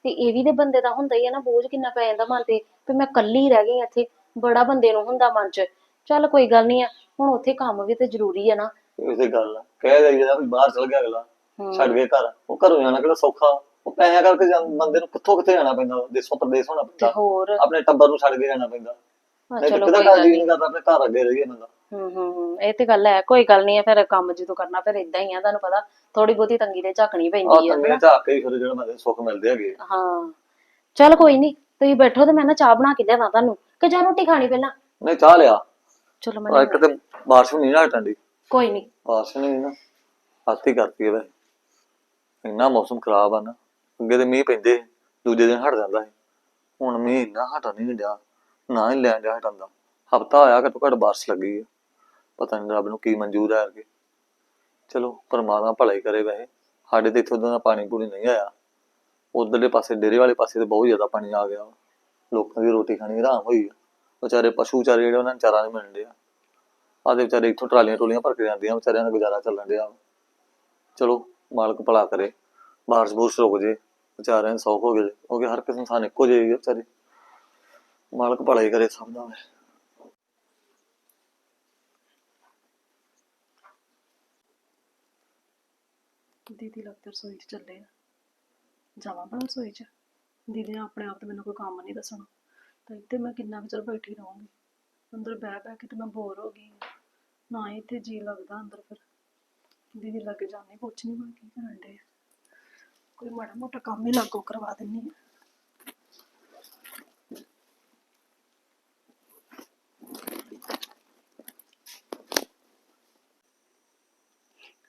ਤੇ ਇਹ ਵੀ ਦੇ ਬੰਦੇ ਦਾ ਹੁੰਦਾ ਹੀ ਆ ਨਾ ਬੋਝ ਕਿੰਨਾ ਪੈ ਜਾਂਦਾ ਮਨ ਤੇ ਵੀ ਮੈਂ ਕੱਲੀ ਰਹਿ ਗਈ ਇੱਥੇ ਬੜਾ ਬੰਦੇ ਨੂੰ ਹੁੰਦਾ ਮਨ 'ਚ। ਚੱਲ ਕੋਈ ਗੱਲ ਨਹੀਂ ਆ ਹੁਣ ਉੱਥੇ ਕੰਮ ਵੀ ਤੇ ਜ਼ਰੂਰੀ ਆ ਨਾ। ਇਸੇ ਗੱਲ ਆ। ਕਹਿ ਜਾਈਦਾ ਵੀ ਬਾਹਰ ਚਲ ਗਿਆ ਅਗਲਾ ਹਮ, ਛੱਡ ਕੇ ਘਰ। ਉਹ ਘਰੋਂ ਜਾਣਾ ਕਿਹੜਾ ਸੌਖਾ। ਉਹ ਪੈਸਿਆਂ ਕਰਕੇ ਜਾਂ- ਬੰਦੇ ਨੂੰ ਕਿੱਥੋਂ ਕਿੱਥੇ ਜਾਣਾ ਪੈਂਦਾ ਦੇਸੋਂ ਪ੍ਰਦੇਸ ਹੋਣਾ ਤੇ ਪੈਂਦਾ। ਹੋਰ? ਆਪਣੇ ਟੱਬਰ ਨੂੰ ਛੱਡ ਕੇ ਜਾਣਾ ਪੈਂਦਾ। ਹਾਂ, ਨਹੀਂ ਤਾਂ ਚਲੋ ਕੋਈ ਘਰ ਗੱਲ ਜੀ ਨਹੀਂ ਨਹੀਂ ਕਰਦਾ ਆਪਣੇ ਘਰ ਅੱਗੇ ਰਹੀਏ ਬੰਦਾ। ਹੂੰ ਹੂੰ ਹੂੰ ਇਹ ਤੇ ਗੱਲ ਹੈ ਕੋਈ ਗੱਲ ਨਹੀਂ ਆ ਫਿਰ ਕੰਮ ਜਦੋਂ ਕਰਨਾ ਫਿਰ ਇਦਾਂ ਹੀ ਆ ਤੁਹਾਨੂੰ ਪਤਾ ਥੋੜੀ ਬਹੁਤੀ ਤੰਗੀ ਤੇ ਝਾਕਣੀ ਆਹ ਪੈਂਦੀ ਆ ਤੰਗੇ ਹਨਾ? ਝਾਕ ਕੇ ਹੀ ਫਿਰ ਜਿਹੜੇ ਬੰਦੇ ਨੂੰ ਸੁੱਖ ਮਿਲਦੇ ਹੈਗੇ ਆ। ਹਾਂ ਚੱਲ ਕੋਈ ਨਹੀਂ ਤੁਸੀਂ ਬੈਠੋ ਤੇ ਮੈਂ ਨਾ ਚਾਹ ਬਣਾ ਕੇ ਲਿਆਵਾਂ ਤੁਹਾਨੂੰ ਕਿ ਜਾਂ ਰੋਟੀ ਖਾਣੀ ਪਹਿਲਾਂ? ਨਹੀਂ ਚਾਹ ਲਿਆ। ਚਲੋ ਮੈਂ ਇੱਕ ਤੇ ਬਾਰਿਸ਼ ਵੀ ਨਹੀਂ ਨਾ ਹਟਣ ਦੀ। ਕੋਈ ਨਹੀਂ ਬਾਰਿਸ਼ ਨੇ ਨਾ। ਹੱਥ ਹੀ ਕਰਤੀ ਹੈ ਵੈ ਇੰਨਾ ਮੌਸਮ ਖਰਾਬ ਆ ਨਾ। ਅੱਗੇ ਤੇ ਮੀਂਹ ਪੈਂਦੇ ਸੀ, ਦੂਜੇ ਦਿਨ ਹਟ ਜਾਂਦਾ ਸੀ। ਹੁਣ ਮੀਂਹ ਇੰਨਾ ਹਟਾ ਨਹੀਂ ਡਿਆ ਨਾ ਹੀ ਲੈਣ ਡਿਆ ਹਟਣ ਦਾ। ਹਫਤਾ ਆਇਆ ਘੱਟੋ ਘੱਟ ਬਾਰਿਸ਼ ਲੱਗੀ ਆ। ਪਤਾ ਨਹੀਂ ਰੱਬ ਨੂੰ ਕੀ ਮਨਜ਼ੂਰ ਹੈ ਅੱਗੇ ਚਲੋ ਪਰਮਾਤਮਾ ਭਲਾ ਹੀ ਕਰੇ ਵੈਸੇ। ਸਾਡੇ ਤੇ ਇੱਥੋਂ ਦਾ ਪਾਣੀ ਪੂਣੀ ਨਹੀਂ ਆਇਆ। ਉਧਰਲੇ ਪਾਸੇ ਡੇਰੇ ਵਾਲੇ ਪਾਸੇ ਤੇ ਬਹੁਤ ਜ਼ਿਆਦਾ ਪਾਣੀ ਆ ਗਿਆ। ਵਾ। ਲੋਕਾਂ ਦੀ ਰੋਟੀ ਖਾਣੀ ਹਰਾਮ ਹੋਈ ਆ। ਵਿਚਾਰੇ ਪਸ਼ੂ ਵਿਚਾਰੇ ਜਿਹੜੇ ਉਹਨਾਂ ਨੂੰ ਚਾਰਾ ਨਹੀਂ ਮਿਲਣ ਡਿਆ। ਆਦੇ ਵਿਚਾਰੇ ਇੱਥੋਂ ਟਰਾਲੀਆਂ ਟੋਲੀਆਂ ਭਰ ਕੇ ਜਾਂਦੀਆਂ ਵਿਚਾਰਿਆਂ ਦਾ ਗੁਜ਼ਾਰਾ ਚੱਲਣ ਡਿਆ। ਵਾ। ਚਲੋ ਮਾਲਕ ਭਲਾ ਕਰੇ। ਬਾਰਿਸ਼ ਬੂਰਸ਼ ਰੁਕ ਜੇ। ਵਿਚਾਰਿਆਂ ਨੂੰ ਸੌਖ ਹੋ ਗਏ ਕਿਉਂਕਿ ਹਰ ਕਿਸੇ ਇਨਸਾਨ ਇੱਕੋ ਜਿਹੇ ਹੀ ਵਿਚਾਰੇ। ਮਾਲਕ ਭਲਾ ਹੀ ਕਰੇ ਸਭ ਦਾ। ਦੀਦੀ ਲੱਗਦਾ ਰਸੋਈ 'ਚ ਚੱਲੇ ਆ। ਜਾਵਾਂ ਭਲਾ ਰਸੋਈ 'ਚ? ਦੀਦੀ ਨੇ ਆਪਣੇ ਆਪ ਤੇ ਮੈਨੂੰ ਕੋਈ ਕੰਮ ਨਹੀਂ ਦੱਸਣਾ। ਤਾਂ ਇੱਥੇ ਮੈਂ ਕਿੰਨਾ ਕੁ ਚਿਰ ਬੈਠੀ ਰਹੂੰਗੀ? ਅੰਦਰ ਬਹਿ ਬਹਿ ਕੇ ਤੇ ਮੈਂ ਬੋਰ ਹੋ ਗਈ ਨਾ ਹੀ ਇੱਥੇ ਜੀ ਲੱਗਦਾ ਅੰਦਰ ਫਿਰ। ਦੀਦੀ ਲੱਗ ਜਾਂਦੀ ਪੁੱਛ ਨਹੀਂ ਮੈਂ ਕੀ ਕਰਨ ਦੇ ਕੋਈ ਮਾੜਾ ਮੋਟਾ ਕੰਮ ਹੀ ਲਾਗੋ ਕਰਵਾ ਦਿੰਨੀ ਆ।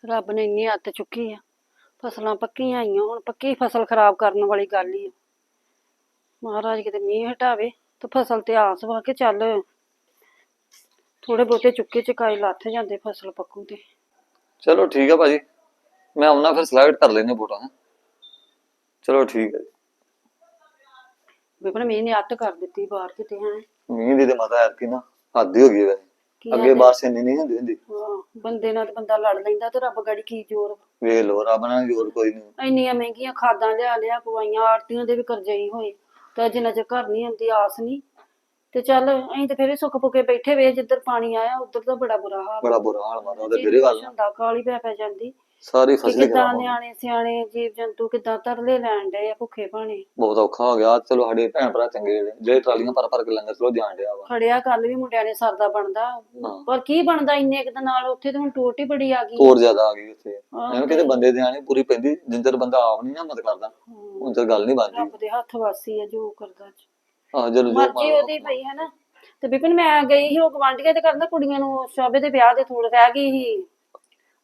ਰੱਬ ਨੇ ਇੰਨੀ ਹੱਥ ਚੁੱਕੀ ਆ ਫਸਲਾਂ ਪੱਕੀਆਂ ਆਈਆਂ ਹੁਣ ਪੱਕੀ ਫਸਲ ਖਰਾਬ ਕਰਨ ਵਾਲੀ ਗੱਲ ਹੀ ਆ। ਮਹਾਰਾਜ ਕਿਤੇ ਮੀਂਹ ਹਟਾਵੇ ਤੇ ਫਸਲ ਤੇ ਆਸ ਵਾ ਕੇ ਚੱਲ। ਥੋੜੇ ਬਹੁਤੇ ਚੁੱਕੇ ਚਕਾਈ ਲੱਥ ਜਾਂਦੇ ਫਸਲ ਪੱਕੂ ਤੇ। ਚਲੋ ਠੀਕ ਹੈ ਭਾਜੀ ਮੈਂ ਆਉਣਾ ਫਿਰ ਸਲਾਈਡ ਕਰ ਲੈਨੇ ਹੈ ਚਲੋ ਠੀਕ ਹੈ ਜੀ। ਵਿਪਨ ਮੀਂਹ ਨੇ ਅੱਤ ਕਰ ਦਿੱਤੀ ਬਾਹਰ ਕਿਤੇ ਹੈ। ਮੀਂਹ ਦੀ ਤੇ ਮਾਤਾ ਕੀ ਨਾ ਹੱਦ ਹੀ ਹੋ ਗਈ ਵੈਸੇ। ਕੀ ਅੱਗੇ? ਬਾਰਿਸ਼ ਇੰਨੀ ਨਹੀਂ ਹੁੰਦੀ ਹੁੰਦੀ। ਹਾਂ, ਬੰਦੇ ਨਾਲ ਤੇ ਬੰਦਾ ਲੜ ਲੈਂਦਾ ਤੇ ਰੱਬ ਗੜੀ ਕੀ ਜ਼ੋਰ ਵੇਖ ਲੋ ਰੱਬ ਨਾਲ ਹੋਰ ਕੋਈ ਨਹੀਂ। ਇੰਨੀਆਂ ਮਹਿੰਗੀਆਂ ਖਾਦਾਂ ਲਿਆ ਲਿਆ ਪਵਾਈਆਂ ਆੜਤੀਆਂ ਦੇ ਵੀ ਕਰਜ਼ੇ ਹੀ ਹੋਏ। ਤੇ ਜਿੰਨਾ ਚਿਰ ਘਰ ਨਹੀਂ ਆਉਂਦੀ ਆਸ ਨਹੀਂ। ਤੇ ਚੱਲ ਅਸੀਂ ਤੇ ਫਿਰ ਵੀ ਸੁੱਕ ਪੁਕੇ ਬੈਠੇ ਵੇ ਜਿੱਧਰ ਪਾਣੀ ਆਇਆ ਉਧਰ ਤਾਂ ਬੜਾ ਬੁਰਾ ਹਾਲ। ਬੜਾ ਬੁਰਾ ਹਾਲ ਮਾਤਾ ਉਹਦੇ ਗੱਲ ਕੁਛ ਹੁੰਦਾ ਕਾਲੀ ਪੈ ਪੈ ਜਾਂਦੀ। ਸਾਰੀ ਕਿ ਫਸਲ ਕਿੱਦਾਂ ਖਰਾਬ ਨਿਆਣੇ ਸਿਆਣੇ ਜੀਵ ਜੰਤੂ ਕਿੱਦਾਂ ਤਰਲੇ ਲੈਣ ਡਏ ਆ ਭੁੱਖੇ ਭਾਣੇ? ਬਹੁਤ ਔਖਾ ਹੋ ਗਿਆ। ਚਲੋ ਸਾਡੇ ਭੈਣ ਭਰਾ ਚੰਗੇ ਜਿਹੜੇ ਜਿਹੜੇ ਟਰਾਲੀਆਂ ਭਰ ਭਰ ਕੇ ਲੰਗਰ ਚਲੋ ਜਾਣ ਡਿਆ ਵਾ। ਖੜਿਆ ਕੱਲ ਵੀ ਮੁੰਡਿਆਂ ਨੇ ਸਰਦਾ ਬਣਦਾ। ਹਾਂ। ਪਰ ਕੀ ਬਣਦਾ ਇੰਨੇ ਕੁ ਦੇ ਨਾਲ? ਉੱਥੇ ਤੇ ਹੁਣ ਟੋਟ ਹੀ ਬੜੀ ਆ ਗਈ। ਹੋਰ ਜ਼ਿਆਦਾ ਆ ਗਈ ਉੱਥੇ। ਹਾਂ, ਐਵੇਂ ਕਿਤੇ ਬੰਦੇ ਦੇ ਆਣੇ ਪੂਰੀ ਪੈਂਦੀ। ਜਿੰਨ ਚਿਰ ਬੰਦਾ ਆਪ ਨਹੀਂ ਨਾ ਮਦਦ ਕਰਦਾ ਉਨ ਚਿਰ ਗੱਲ ਨਹੀਂ ਬਣਦੀ। ਰੱਬ ਦੇ ਹੱਥ ਵਾਸੀ ਆ ਜੋ ਕਰਦਾ ਆਹ ਜਦੋਂ ਜੋ ਮਰਜ਼ੀ ਉਹਦੀ ਪਈ ਹੈ ਨਾ। ਤੇ ਬਿਪਨ ਮੈਂ ਗਈ ਸੀ ਉਹ ਗਵਾਂਢੀਆਂ ਤੇ ਕਰਦਾ ਕੁੜੀਆਂ ਨੂੰ ਸ਼ਾਬੇ ਦੇ ਵਿਆਹ ਦੇ ਥੋੜ ਰਹਿ ਗਈ ਸੀ।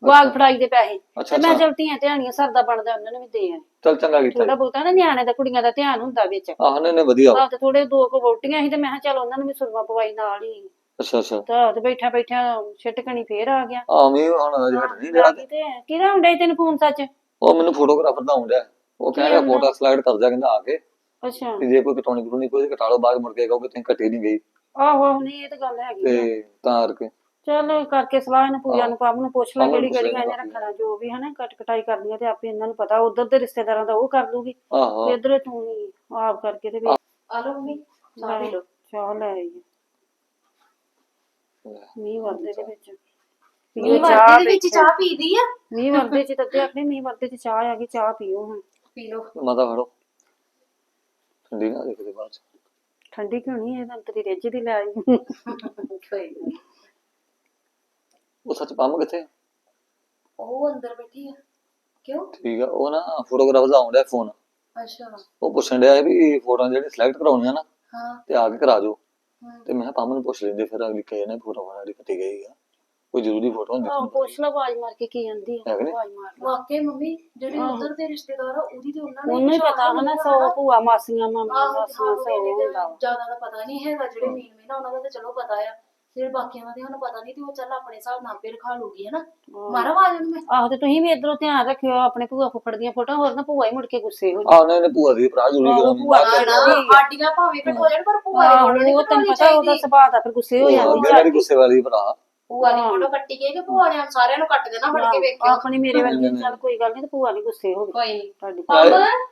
ਬਾਗ ਫੜਾਈ ਦੇ ਪੈਸੇ। ਅੱਛਾ ਤੇ ਮੈਂ ਅੱਛਾ। ਚਲ ਧੀਆਂ ਧਿਆਣੀਆਂ ਸਰਦਾ ਬਣਦਾ ਉਹਨਾਂ ਨੂੰ ਵੀ ਦੇ ਆਈ ਚਲ ਚੰਗਾ ਕੀਤਾ। ਥੋੜਾ ਬਹੁਤਾ ਨਾ ਨਿਆਣੇ ਦਾ ਕੁੜੀਆਂ ਦਾ ਧਿਆਨ ਹੁੰਦਾ ਵਿੱਚ। ਆਹ ਨੇ ਨੇ ਵਧੀਆ। ਵਾ। ਆਹ ਤੇ ਥੋੜੇ ਦੋ ਕੁ ਵੋਟੀਆਂ ਸੀ ਤੇ ਮੈਂ ਕਿਹਾ ਚੱਲ ਉਹਨਾਂ ਨੂੰ ਵੀ ਸੁਰਮਾ ਪਵਾਈ ਨਾਲ ਹੀ। ਅੱਛਾ ਅੱਛਾ। ਤਾਂ ਤੇ ਬੈਠਾ ਬੈਠਾ ਛਿਟਕਣੀ ਫੇਰ ਆ ਗਿਆ। ਆ ਮੈਂ ਹੁਣ ਅਜੇ ਹਟ ਨਹੀਂ ਰਿਹਾ ਤੇ। ਤੇ ਕਿਹਦਾ ਹੁੰਦਾ ਤੈਨੂੰ ਫੋਨ ਸੱਚ? ਉਹ ਮੈਨੂੰ ਫੋਟੋਗ੍ਰਾਫਰ ਦਾ ਆਉਂਦਾ। ਉਹ ਕਹਿ ਰਿਹਾ ਫੋਟੋ ਸਲਾਈਡ ਕਰ ਜਾ ਕਹਿੰਦਾ ਆ ਕੇ। ਅੱਛਾ। ਤੇ ਜੇ ਕੋਈ ਕਟਾਉਣੀ ਕਟਾਉਣੀ ਕੋਈ ਕਟਾ ਲਓ ਬਾਅਦ ਮੁੜ ਕੇ ਕਹੋਗੇ ਤੁਸੀਂ ਕੱਟੀ ਨਹੀਂ ਗਈ। ਆਹੋ ਆਹੋ, ਨਹੀਂ ਇਹ ਤਾਂ ਗੱਲ ਹੈਗੀ ਆ। ਤੇ ਤਾਂ ਕਰਕੇ। ਚੱਲ ਕਰਕੇ ਸਲਾਹ ਇਹਨੂੰ ਪੂਜਾ ਨੂੰ ਪਾਪ ਨੂੰ ਪੁੱਛ ਲੈ ਕਿਹੜੀ ਪੁੱਛ ਕਿਹੜੀ ਲੈਂਦੇ ਇਹਨੇ ਰੱਖਣਾ ਜੋ ਵੀ ਹਨਾ ਕੱਟ ਕਟਾਈ ਕਰਨੀ ਆ ਤੇ ਆਪੇ ਇਹਨਾਂ ਨੂੰ ਪਤਾ ਉਧਰ ਦੇ ਰਿਸ਼ਤੇਦਾਰਾਂ ਦਾ ਉਹ ਕਰ ਲੂਗੀ। ਆਹੋ। ਤੇ ਇਧਰ ਤੂੰ ਹੀ ਆਪ ਕਰਕੇ ਤੇ ਵੀ ਆ ਮੰਮੀ ਚਾਹ ਪੀ ਲਓ। ਚਾਹ ਲੈ ਆਈ ਮੀਂਹ ਵਰਦੇ ਦੇ ਵਿੱਚ। ਮੀਂਹ ਵਰਦੇ ਦੇ ਵਿੱਚ ਚਾਹ ਪੀਦੀ ਆ? ਮੀਂਹ ਵਰਦੇ ਚ ਤੱਤੇ ਆਪਣੇ ਮੀਂਹ ਵਰਦੇ ਚ ਚਾਹ ਆ ਗਈ ਚਾਹ ਪੀਓ ਹੁਣ। ਪੀ ਲਓ। ਮਾਤਾ ਫੜੋ। ਠੰਡੀ ਨਾ ਦੇਖਦੇ ਬਾਅਦ ਠੰਡੀ ਕਿਉਂ ਨਹੀਂ ਇਹ ਤਾਂ ਤੇਰੀ ਦੀ ਲੈ ਆਈ। ਕੋਈ ਨੀ। ਉਹ ਸੱਚ ਪੰਮ ਕਿੱਥੇ ਉਹ ਅੰਦਰ ਬੈਠੀ ਆ। ਕਿਉਂ? ਠੀਕ ਆ ਉਹ ਨਾ ਫੋਟੋਗ੍ਰਾਫਰ ਦਾ ਆਉਂਦਾ ਫੋਨ। ਅੱਛਾ। ਉਹ ਪੁੱਛਣ ਡਿਆ ਸੀ ਵੀ ਫੋਟੋਆਂ ਜਿਹੜੀ ਸਿਲੈਕਟ ਕਰਾਉਣੀਆਂ ਨਾ ਹਾਂ। ਤੇ ਆ ਕੇ ਕਰਾ ਦਿਓ। ਹਾਂ। ਤੇ ਮੈਂ ਕਿਹਾ ਪੰਮ ਨੂੰ ਪੁੱਛ ਲੈਂਦੇ ਫਿਰ ਅਗਲੀ ਕਹੇ ਨਾ ਫੋਟੋ ਵਾਲੀ ਕੱਟੀ ਗਈ ਆ। ਕੋਈ ਜ਼ਰੂਰੀ ਫੋਟੋ ਹੁੰਦੀ ਆਹ ਪੁੱਛ ਲਾ ਆਵਾਜ਼ ਮਾਰ ਕੇ ਕੀ ਜਾਂਦੀ ਆ। ਹੈ? ਆਵਾਜ਼ ਮਾਰ ਲਾ ਵਾਕਈ ਮੰਮੀ ਜਿਹੜੇ ਉਧਰ ਦੇ ਰਿਸ਼ਤੇਦਾਰ ਆ ਉਹਦੀ ਤੇ ਉਹਨਾਂ ਨੂੰ ਉਹਨੂੰ ਹੀ ਪਤਾ ਹਨਾ ਸੌ ਭੂਆ ਮਾਸੀਆਂ ਮਾਮੀਆਂ ਆਹੋ ਮਾਸੀਆਂ ਸੌ ਹੁੰਦਾ ਵਾ। ਜ਼ਿਆਦਾ ਦਾ ਪਤਾ ਨਹੀਂ ਹੈਗਾ ਜਿਹੜੇ ਮੇਨ ਮੇਨ ਉਹਨਾਂ ਦਾ ਤਾਂ ਚਲੋ ਪਤਾ ਆ। ਜਿਹੜੇ ਬਾਕੀਆਂ ਦਾ ਤੇ ਸਾਨੂੰ ਪਤਾ ਨਹੀਂ ਤੇ ਉਹ ਚੱਲ ਆਪਣੇ ਹਿਸਾਬ ਨਾਲ ਆਪੇ ਰਖਾ ਲੂਗੀ ਹਨਾ? ਮਾਰਾ ਆਵਾਜ਼ ਉਹਨੂੰ ਮੈਂ। ਆਹੋ ਤੇ ਤੁਸੀਂ ਵੀ ਇਧਰੋਂ ਧਿਆਨ ਰੱਖਿਓ ਆਪਣੇ ਭੂਆ ਫੁੱਫੜ ਦੀਆਂ ਫੋਟੋਆਂ ਹੋਰ ਨਾ ਭੂਆ ਹੀ ਮੁੜ ਕੇ ਗੁੱਸੇ ਹੋ ਆ ਉਹਨੇ ਨੇ ਭੂਆ ਦੀ ਭਰਾ ਆਹੋ, ਕਰਾਉਣੀ ਭੂਆ ਬਾਅਦ ਚ। ਦੀ। ਆਡੀਆਂ ਭਾਵੇਂ ਘਟੋ ਜਾਣ ਪਰ ਭੂਆ ਦੀ ਆਹੋ ਫੋਟੋ ਨਹੀਂ ਉਹ ਤੈਨੂੰ ਪਤਾ ਉਹਦਾ ਸੁਭਾਅ ਦਾ ਫਿਰ ਗੁੱਸੇ ਹੋ ਜਾਂਦੀ ਅੱਗੇ ਜਿਹੜੀ ਗੁੱਸੇ ਵਾਲੀ ਭਰਾ। ਭੂਆ ਦੀ ਫੋਟੋ ਕੱਟੀ ਗਈ ਕਿ ਭੂਆ ਨੇ ਸਾਰਿਆਂ ਨੂੰ ਕੱਟ ਦੇਣਾ ਫੜ ਕੇ ਵੇਖਿਓ ਆਪਣੀ ਮੇਰੇ ਵਰਗੀ ਚੱਲ ਕੋਈ ਗੱਲ ਨਹੀਂ ਤੇ ਭੂਆ ਨਹੀਂ ਗੁੱਸੇ ਹੋ ਗਈ। ਕੋਈ ਨਹੀਂ ਤੁਹਾਡੀ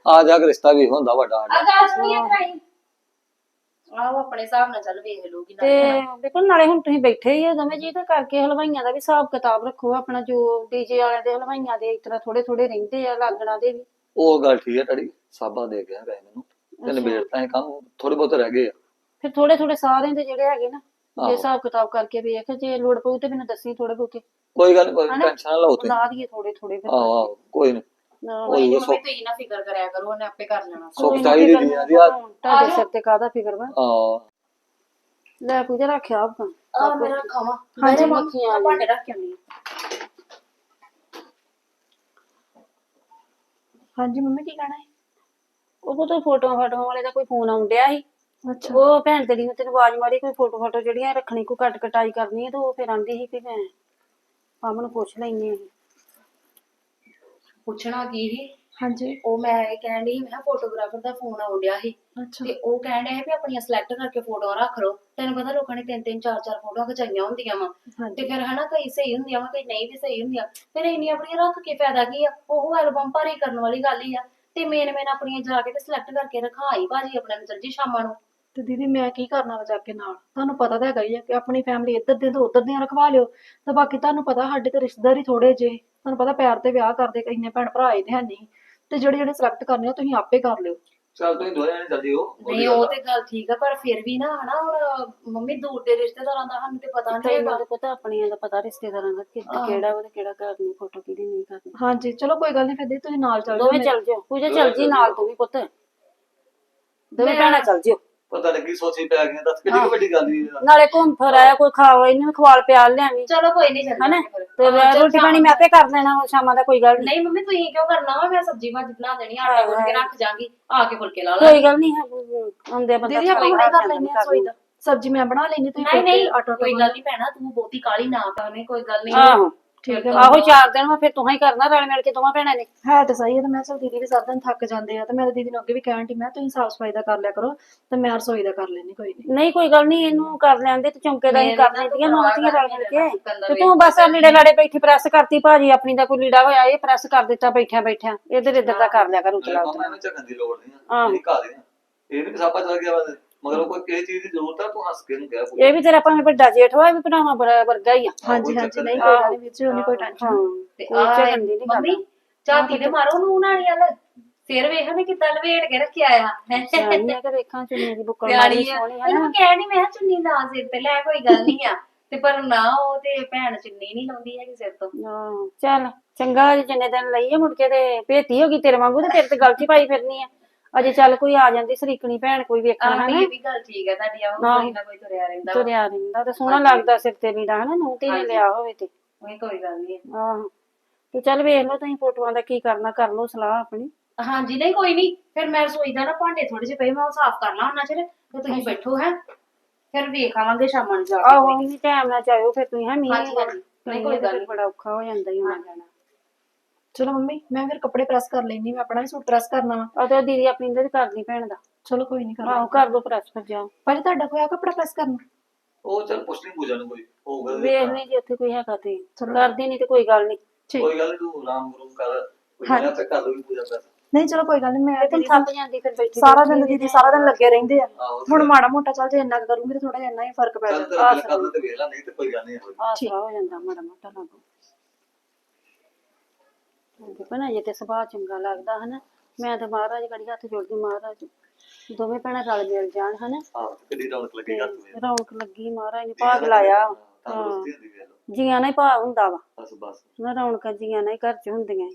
ਆ ਜਾ ਕੇ ਰਿਸ਼ਤਾ ਵੀ ਹੁੰਦਾ ਵੱਡਾ ਸਾਡਾ। ਆ ਸੁਣੀਏ ਕਰਾਈ ਆਹੋ ਆਪਣੇ ਹਿਸਾਬ ਨਾਲ ਚੱਲ ਵੇਖ ਲੂਗੀ ਨਾ ਤੇ ਦੇਖੋ ਨਾਲੇ ਹੁਣ ਤੁਸੀਂ ਬੈਠੇ ਹੀ ਆ ਦੋਵੇਂ ਜੀ ਤੇ ਕਰਕੇ ਹਲਵਾਈਆਂ ਦਾ ਵੀ ਹਿਸਾਬ ਕਿਤਾਬ ਰੱਖੋ ਆਪਣਾ ਜੋ ਡੀਜੇ ਵਾਲਿਆਂ ਦੇ ਹਲਵਾਈਆਂ ਦੇ ਇਸ ਤਰ੍ਹਾਂ ਥੋੜੇ ਥੋੜੇ ਰਹਿੰਦੇ ਆ ਲਾਗਣਾ ਦੇ ਵੀ। ਉਹ ਗੱਲ ਠੀਕ ਹੈ ਤੁਹਾਡੀ ਸਾਬਾ ਦੇ ਗਿਆ ਗਏ ਮੈਨੂੰ। ਤੇ ਨਿਬੇੜਤਾ ਇਹ ਕੰਮ ਥੋੜੇ ਬਹੁਤ ਰਹਿ ਗਏ ਆ। ਫਿਰ ਥੋੜੇ ਥੋੜੇ ਸਾਰਿਆਂ ਦੇ ਜਿਹੜੇ ਹੈਗੇ ਨਾ ਆਹੋ। ਜੇ ਹਿਸਾਬ ਕਿਤਾਬ ਕਰਕੇ ਵੇਖ ਜੇ ਲੋੜ ਪਊ ਤੇ ਮੈਨੂੰ ਦੱਸੀ ਥੋੜੇ ਬਹੁਤੇ। ਕੋਈ ਗੱਲ ਨੀ ਕੋਈ ਹਨਾ? ਟੈਨਸ਼ਨ ਨਾ ਲਓ ਤੁਸੀਂ। ਲਾ ਦਈਏ ਥੋੜੇ ਥੋੜੇ ਫਿਰ। ਆਹੋ ਆਹੋ ਕੋਈ ਨਹੀਂ ਕੋਈ ਕੋਈ ਨੀ, ਮੰਮੀ ਤੁਸੀਂ ਨਾ ਫਿਕਰ ਕਰਿਆ ਕਰੋ ਉਹਨੇ ਆਪੇ ਕਰ ਲੈਣਾ। ਸੁੱਖ ਕੋਈ ਨਾ ਚਾਹੀਦੀ ਫਿਕਰ ਦੀ ਆਦੀ ਆ। ਤੁਹਾਡੇ ਸਿਰ ਤੇ ਕਾਹਦਾ ਫਿਕਰ ਵਾ? ਆ ਲੈ ਪੂਜਾ ਰੱਖਿਆ ਆਪਾਂ ਆ ਮੇਰਾ ਖਾਵਾ ਹਾਂਜੀ, ਮੈਂ ਮੱਖੀਆਂ ਆ ਭਾਂਡੇ ਰੱਖ ਕੇ ਆਉਂਦੀ ਹਾਂਜੀ ਮੰਮੀ ਕੀ ਕਹਿਣਾ ਹੈ ਉਹ ਤਾਂ ਫੋਟੋ ਫਾਟੋ ਵਾਲੇ ਦਾ ਕੋਈ ਫੋਨ ਆਉਣ ਡਿਆ ਸੀ। ਅੱਛਾ। ਉਹ ਭੈਣ ਤੇਰੀ ਨੂੰ ਤੈਨੂੰ ਆਵਾਜ਼ ਮਾਰੀ ਕੋਈ ਫੋਟੋ ਫਾਟੋ ਜਿਹੜੀਆਂ ਰੱਖਣੀ ਕੋਈ ਕੱਟ ਕਟਾਈ ਕਰਨੀ ਹੈ ਤੇ ਉਹ ਫਿਰ ਆਂਦੀ ਸੀ ਕਿ ਮੈਂ ਪਾਮ ਨੂੰ ਪੁੱਛ ਲੈਣੀ ਹੈ ਪੁੱਛਣਾ ਕੀ ਸੀ? ਹਾਂਜੀ। ਉਹ ਮੈਂ ਇਹ ਕਹਿਣ ਡਈ ਸੀ ਮੈਂ ਫੋਟੋਗ੍ਰਾਫਰ ਦਾ ਫੋਨ ਆਉਣ ਡਿਆ ਸੀ। ਅੱਛਾ। ਤੇ ਉਹ ਕਹਿਣ ਡਿਆ ਸੀ ਵੀ ਆਪਣੀਆਂ ਸਿਲੈਕਟ ਕਰਕੇ ਫੋਟੋਆਂ ਰੱਖ ਲਓ। ਤੈਨੂੰ ਪਤਾ ਲੋਕਾਂ ਨੇ ਤਿੰਨ ਤਿੰਨ ਚਾਰ ਚਾਰ ਫੋਟੋਆਂ ਖਿਚਾਈਆਂ ਹੁੰਦੀਆਂ ਵਾ। ਹਾਂਜੀ। ਤੇ ਫਿਰ ਹਨਾ ਕਈ ਸਹੀ ਹੁੰਦੀਆਂ ਵਾ ਕਈ ਨਹੀਂ ਵੀ ਸਹੀ ਹੁੰਦੀਆਂ। ਫਿਰ ਇੰਨੀਆਂ ਆਪਣੀਆਂ ਰੱਖ ਕੇ ਫਾਇਦਾ ਕੀ ਆ? ਉਹ ਐਲਬਮ ਭਰੇ ਕਰਨ ਵਾਲੀ ਗੱਲ ਹੀ ਆ। ਤੇ ਮੇਨ ਮੇਨ ਆਪਣੀਆਂ ਜਾ ਕੇ ਤੇ ਸਿਲੈਕਟ ਕਰਕੇ ਰਖਾਈ ਭਾਜੀ ਆਪਣੇ ਨੂੰ ਚੱਲ ਜੀ ਸ਼ਾਮਾਂ ਨੂੰ। ਤੇ ਦੀਦੀ ਮੈਂ ਕੀ ਕਰਨਾ ਵਾ ਜਾ ਕੇ ਨਾਲ? ਤੁਹਾਨੂੰ ਪਤਾ ਤਾਂ ਹੈਗਾ ਹੀ ਆ ਕਿ ਆਪਣੀ ਫੈਮਿਲੀ ਇੱਧਰ ਦੀਆਂ ਤੇ ਉੱਧਰ ਦੀਆਂ ਰਖਵਾ ਲਿਓ। ਤੇ ਬਾਕੀ ਤੁਹਾਨੂੰ ਪਤਾ ਸਾਡੇ ਤੇ ਰਿਸ਼ਤੇਦਾਰ ਹੀ ਥੋੜੇ ਜੇ ਤੁਹਾਨੂੰ ਪਤਾ ਪਿਆਰ ਤੇ ਵਿਆਹ ਕਰਦੇ ਕਈ ਨੇ ਭੈਣ ਭਰਾ ਹੀ ਤੇ ਹੈ ਨਹੀਂ। ਤੇ ਜਿਹੜੇ ਜਿਹੜੇ ਸਿਲੈਕਟ ਕਰਨੇ ਆ ਤੁਸੀਂ ਆਪੇ ਕਰ ਲਿਓ। ਚੱਲ ਤੁਸੀਂ ਦੋਵੇਂ ਜਣੇ ਚੱਲ ਜਿਓ ਨਹੀਂ ਉਹ ਤੇ ਗੱਲ ਠੀਕ ਆ ਪਰ ਫਿਰ ਵੀ ਨਾ ਹਨਾ ਹੁਣ ਮੰਮੀ ਦੂਰ ਦੇ ਰਿਸ਼ਤੇਦਾਰਾਂ ਦਾ ਸਾਨੂੰ ਤੇ ਪਤਾ ਨਹੀਂ ਹੈਗਾ। ਤਾਂ ਪਤਾ ਆਪਣੀਆਂ ਦਾ ਪਤਾ ਰਿਸ਼ਤੇਦਾਰਾਂ ਦਾ ਕਿ। ਕਿਹੜਾ ਤੇ ਕਿਹੜਾ ਕਰਨੀ ਫੋਟੋ ਕਿਹਦੀ ਨਹੀਂ ਕਰਨੀ। ਹਾਂਜੀ ਚਲੋ ਕੋਈ ਗੱਲ ਨਹੀਂ ਫਿਰ ਤੁਸੀਂ ਨਾਲ ਚੱਲ ਜਾਓ ਦੋਵੇਂ। ਚੱਲ ਜਿਓ। ਪੂਜਾ ਚੱਲ ਜੀ ਨਾਲ ਤੂੰ ਵੀ ਪੁੱਤ। ਦੋਵੇਂ ਭੈਣਾਂ ਚੱਲ ਜਿਓ। ਪਤਾ ਲੱਗੀ ਸੋਚੀ ਪੈ ਗਈ ਦੱਸ ਕਿੱਡੀ ਕੁ ਵੱਡੀ ਗੱਲ ਹੀ ਆ ਨਾਲੇ ਘੁੰਮ ਫਿਰ ਆਇਆ ਕੋਈ ਖਾਵਾ ਇਹਨੂੰ ਖਵਾਲ ਪਿਆਲ ਲਿਆਵੀਂ ਚਲੋ ਕੋਈ ਨਹੀਂ ਚੱਲ ਹਨਾ? ਫਿਰ। ਤੇ ਹਾਂ, ਚੱਲ ਰੋਟੀ ਪਾਣੀ ਮੈਂ ਆਪੇ ਕਰ ਲੈਣਾ ਵਾ ਸ਼ਾਮਾਂ ਦਾ ਕੋਈ ਗੱਲ ਨਹੀਂ ਨਹੀਂ ਮੰਮੀ ਤੁਸੀਂ ਕਿਉਂ ਕਰਨਾ ਵਾ? ਮੈਂ ਸਬਜ਼ੀ ਭਾਜੀ ਬਣਾ ਦੇਣੀ ਆ, ਆਟਾ ਗੁੰਨ ਕੇ ਰੱਖ ਜਾਗੀ ਆ ਕੇ ਫੁਲਕੇ ਲਾ ਲਾ। ਕੋਈ ਗੱਲ ਨਹੀਂ ਆਉਂਦੇ ਬੰਦਾ ਦੀਦੀ ਆਪਾਂ ਹੁਣੇ ਕਰ ਲੈਂਦੇ ਆ ਸੋਈ ਦਾ। ਸਬਜ਼ੀ ਮੈਂ ਬਣਾ ਲੈਣੀ ਤੁਸੀਂ ਨਹੀਂ ਨਹੀਂ ਆਟੋ ਕੋਈ ਗੱਲ ਨਹੀਂ ਭੈਣਾ ਤੂੰ ਬਹੁਤੀ ਕਾਲੀ ਨਾ ਪਾਵੇਂ ਕੋਈ ਗੱਲ ਨਹੀਂ ਆਹੋ ਠੀਕ ਹੈ ਆਹੋ ਚਾਰ ਦਿਨ ਮੈਂ ਫਿਰ ਤੂੰ ਹੀ ਕਰਨਾ ਰਲ ਮਿਲ ਕੇ ਦੋਵਾਂ ਭੈਣਾਂ ਨੇ। ਹੈ ਤਾਂ ਸਹੀ ਹੈ ਤੇ ਮੈਂ ਚਲ ਦੀਦੀ ਵੀ ਸਾਰਾ ਦਿਨ ਥੱਕ ਜਾਂਦੇ ਆ ਤੇ ਮੇਰੇ ਦੀਦੀ ਨੂੰ ਅੱਗੇ ਵੀ ਕਹਿਣ ਦੀ ਮੈਂ ਤੁਸੀਂ ਸਾਫ਼ ਸਫ਼ਾਈ ਦਾ ਕਰ ਲਿਆ ਕਰੋ ਤੇ ਮੈਂ ਰਸੋਈ ਦਾ ਕਰ ਲੈਣੀ ਕੋਈ ਨਹੀਂ ਨਹੀਂ ਕੋਈ ਗੱਲ ਨਹੀਂ ਇਹਨੂੰ ਕਰ ਲੈਂਦੇ ਤੇ ਚੌਂਕੇ ਦਾ ਹੀ ਕਰ ਲੈਂਦੀਆਂ ਤੂੰ ਨੌਤੀਆਂ ਰਲ ਮਿਲ ਕੇ। ਤੇ ਤੂੰ ਬਸ ਲੀੜੇ ਲਾੜੇ ਬੈਠੀ ਪ੍ਰੈਸ ਕਰਤੀ ਭਾਜੀ ਆਪਣੀ ਦਾ ਕੋਈ ਲੀੜਾ ਹੋਇਆ ਇਹ ਪ੍ਰੈਸ ਕਰ ਦਿੱਤਾ ਬੈਠਿਆਂ ਬੈਠਿਆਂ। ਇੱਧਰ ਇੱਧਰ ਦਾ ਕਰ ਲਿਆ ਕਰ ਉਤਲਾ ਮਾਮਾ ਉਤਲਾ ਇਹਨੂੰ ਝਕਣ ਦੀ ਲੋੜ ਨਹੀਂ ਆਹੋ। ਆ ਇਹ ਘਾ ਦੇ ਇਹ ਵੀ ਸਾਪਾ ਚੱਲ ਗਿਆ ਵਾ ਮਗਰ ਕੋਈ ਕਿਸੇ ਚੀਜ਼ ਦੀ ਜ਼ਰੂਰਤ ਆ ਤੂੰ ਹੱਸ ਕੇ ਨੂੰ ਕਹਿ ਪੂਰੀ ਇਹ ਵੀ ਤੇਰਾ ਭਾਵੇਂ ਵੱਡਾ ਜੇਠ ਹੋਇਆ ਇਹ ਵੀ ਭਰਾਵਾਂ ਬੜਾ ਵਰਗਾ ਹੀ ਆ। ਹਾਂਜੀ ਹਾਂਜੀ ਨਹੀਂ ਨਹੀਂ। ਕੋਈ ਗੱਲ ਨਹੀਂ ਵੀਰ ਜੀ ਉਹਨੀ ਕੋਈ ਟੈਨਸ਼ਨ ਹਾਂ। ਤੇ ਕੋਈ ਆ ਝਗੜਨ ਦੀ ਨੀ ਗੱਲ। ਮੰਮੀ ਝਾਤੀ ਤੇ ਮਾਰੋ ਨੂੰ ਨਾਲੀ ਵਾਲ ਫਿਰ ਵੇਖ ਮੈਂ ਕਿੱਦਾਂ ਲਵੇਟ ਕੇ ਰੱਖਿਆ ਆ। ਆ ਕਿ ਵੇਖਾਂ ਚੁੰਨੀ ਦੀ ਬੁੱਕਲ ਪਿਆਰੀ ਮਾਰੀ ਆ। ਸੋਹਣੀ ਹੈ ਇਹਨੂੰ ਨਾ। ਮੈਂ ਕਹਿ ਨਹੀਂ ਮੈਂ ਕਿਹਾ ਚੁੰਨੀ ਦਾ ਸਿਰ ਤੇ ਲੈ ਕੋਈ ਗੱਲ ਨਹੀਂ ਆ। ਤੇ ਪਰ ਨਾ ਉਹ ਤੇ ਭੈਣ ਚੁੰਨੀ ਨਹੀਂ ਲਾਉਂਦੀ ਹੈਗੀ ਸਿਰ ਤੋਂ। ਹਾਂ ਚੱਲ ਚੰਗਾ ਜੇ ਜਿੰਨੇ ਦਿਨ ਲਈ ਆ ਮੁੜ ਕੇ ਤੇ ਭੇਤੀ ਹੋ ਗਈ ਤੇਰੇ ਵਾਂਗੂ ਤੇ ਫਿਰ ਤੇ ਗਲਤੀ ਪਾਈ ਫਿਰਨੀ ਆ। ਅਜੇ ਚੱਲ ਕੋਈ ਆ ਜਾਂਦੀ ਸਰੀਕਣੀ ਭੈਣ ਕੋਈ ਵੇਖਣ ਆਹ ਹਨਾ ਇਹ ਵੀ ਗੱਲ ਠੀਕ ਹੈ ਤੁਹਾਡੀ ਆਹੋ। ਕੋਈ ਨਾ ਕੋਈ ਤੁਰਿਆ ਰਹਿੰਦਾ ਵਾ। ਤੁਰਿਆ ਰਹਿੰਦਾ ਤੇ ਸੋਹਣਾ ਲੱਗਦਾ ਸਿਰ ਤੇ ਲੀੜਾ ਹਨਾ ਨੂੰ ਤੇ ਹਾਂਜੀ। ਲਿਆ ਹੋਵੇ ਤੇ ਉਹੀ ਕੋਈ ਗੱਲ ਨਹੀਂ ਆਹੋ ਤੇ ਚੱਲ ਵੇਖ ਲਓ ਤੁਸੀਂ ਫੋਟੋਆਂ ਦਾ ਕੀ ਕਰਨਾ ਕਰ ਲਓ ਸਲਾਹ ਆਪਣੀ ਹਾਂਜੀ ਨਹੀਂ ਕੋਈ ਨਹੀਂ ਫਿਰ ਮੈਂ ਸੋਚਦਾ ਨਾ ਭਾਂਡੇ ਥੋੜੇ ਜਿਹੇ ਪਏ ਮੈਂ ਉਹ ਸਾਫ਼ ਕਰ ਲਾਂ ਉਹਨਾਂ ਚਿਰ ਤੇ ਤੁਸੀਂ ਬੈਠੋ ਹੈ ਫਿਰ ਵੇਖ ਆਵਾਂਗੇ ਸ਼ਾਮਾਂ ਨੂੰ ਜਾ ਕੇ ਆਹੋ ਨਹੀਂ ਟਾਈਮ ਨਾਲ ਚਾਹੋ ਫਿਰ ਤੁਸੀਂ ਹੈ ਮੀਂਹ ਹਾਂਜੀ, ਹਾਂਜੀ। ਨਹੀਂ, ਕੋਈ ਗੱਲ ਨੀ। ਬੜਾ ਔਖਾ ਹੋ ਜਾਂਦਾ ਹੀ ਉਹਨਾਂ ਜਾਣਾ ਚਲੋ ਮੰਮੀ ਮੈਂ ਫਿਰ ਕੱਪੜੇ ਪ੍ਰੈਸ ਕਰ ਲੈਣੀ ਮੈਂ ਆਪਣਾ ਵੀ ਸੂਟ ਪ੍ਰੈਸ ਕਰਨਾ ਵਾ। ਆ ਤੇ ਦੀਦੀ ਆਪਣੀ ਦੇ ਕਰਦੀ ਭੈਣ ਦਾ। ਚਲੋ ਕੋਈ ਨਹੀਂ ਕਰ। ਆਹੋ ਕਰ ਦੋ ਪ੍ਰੈਸ ਫਿਰ ਜਾਓ। ਪਹਿਲੇ ਤੁਹਾਡਾ ਕੋਈ ਆ ਕੱਪੜਾ ਪ੍ਰੈਸ ਕਰਨਾ? ਉਹ ਚੱਲ ਪੁੱਛ ਲਈ ਪੂਜਾ ਨੂੰ ਕੋਈ ਹੋਊਗਾ ਤੇ ਵੇਖ। ਲਈ ਜੇ ਉੱਥੇ ਕੋਈ ਹੈਗਾ ਤੇ। ਚਲੋ। ਕਰਦੀ ਨਹੀਂ ਤੇ ਕੋਈ ਗੱਲ ਨਹੀਂ ਠੀਕ। ਕੋਈ ਗੱਲ ਨੀ ਤੂੰ ਆਰਾਮ ਰੂਮ ਕਰ ਕੋਈ ਹਾਂਜੀ। ਨਾ ਤੇ ਕਰ ਲੂਗੀ ਪੂਜਾ ਕਰ ਨਹੀਂ ਚਲੋ ਕੋਈ ਗੱਲ ਨਹੀਂ ਮੈਂ ਤੂੰ ਥੱਕ ਜਾਂਦੀ ਫਿਰ ਬੈਠੀ ਸਾਰਾ ਦਿਨ ਦੀਦੀ ਸਾਰਾ ਦਿਨ ਲੱਗੇ ਰਹਿੰਦੇ ਆ। ਆਹੋ ਹੁਣ ਮਾੜਾ ਮੋਟਾ ਚੱਲ ਜੇ ਇੰਨਾ ਕੁ ਕਰੂੰਗੀ ਤੇ ਥੋੜਾ ਜਿਹਾ ਇੰਨਾ ਹੀ ਫ਼ਰਕ ਪੈ ਚੱਲ ਜਾਣਾ ਤੇਰਾ ਦਿਲ ਕਰਦਾ ਤੇ ਵੇਖ ਲੈ ਨਹੀਂ ਤੇ ਕੋਈ ਗੱਲ ਨਹੀਂ ਆਸਰਾ ਹੋ ਜਾਂਦਾ ਮਾੜਾ ਮੋਟਾ ਲੱਗੋ। ਦੇਖਣਾ ਜੇ ਤੇ ਸੁਭਾਅ ਚੰਗਾ ਲੱਗਦਾ ਹਨਾ ਮੈਂ ਤਾਂ ਮਹਾਰਾਜ ਕੜੀ ਹੱਥ ਜੋੜਦੀ ਮਹਾਰਾਜ ਦੋਵੇਂ ਭੈਣਾਂ ਰਲ ਮਿਲ ਜਾਣ ਹਨਾ। ਰੌਣਕ ਲੱਗੀ ਤੇ ਘਰ ਤੂੰ ਰੌਣਕ ਲੱਗੀ ਮਹਾਰਾਜ ਨੇ ਭਾਗ ਲਾਇਆ। ਤੰਦਰੁਸਤੀ ਹੁੰਦੀ ਵੇਖ ਲਓ। ਜੀਆਂ ਨਾਲ ਹੀ ਭਾਗ ਹੁੰਦਾ ਵਾ। ਬਸ ਬਸ। ਨਾ ਰੌਣਕਾਂ ਜੀਆਂ ਨਾਲ ਹੀ ਘਰ ਚ ਹੁੰਦੀਆਂ।